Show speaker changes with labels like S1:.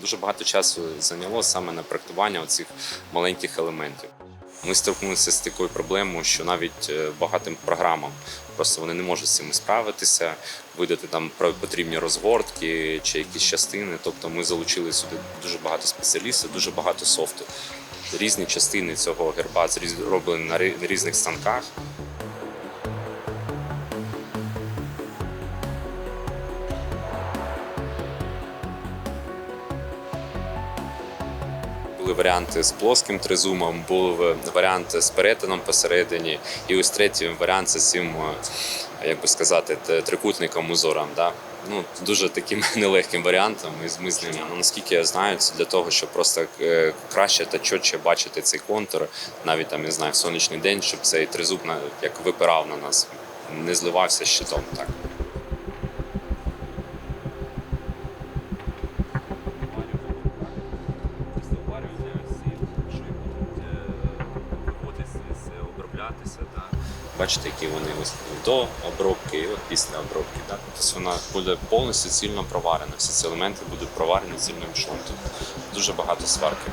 S1: Дуже багато часу зайняло саме на проектування цих маленьких елементів. Ми стикнулися з такою проблемою, що навіть е, багатим програмам просто вони не можуть з цим справитися, видати там потрібні розгортки чи якісь частини. Тобто ми залучили сюди дуже багато спеціалістів, дуже багато софту. Різні частини цього герба роблені на різних станках. Були варіанти з плоским тризумом, були варіанти з перетином посередині, і ось третій варіант з цим, е, як би сказати, трикутником узором. Да? Ну, дуже таким нелегким варіантом. І з- ну, наскільки я знаю, це для того, щоб просто е, краще та чітче бачити цей контур, навіть там, я знаю, в сонячний день, щоб цей тризуб як випирав на нас, не зливався щитом. Так. Оброблятися. Бачите, які вони до обробки і от після обробки. Да? Тобто вона буде повністю цільно проварена. Всі ці елементи будуть проварені цільним шлунком. Дуже багато сварки.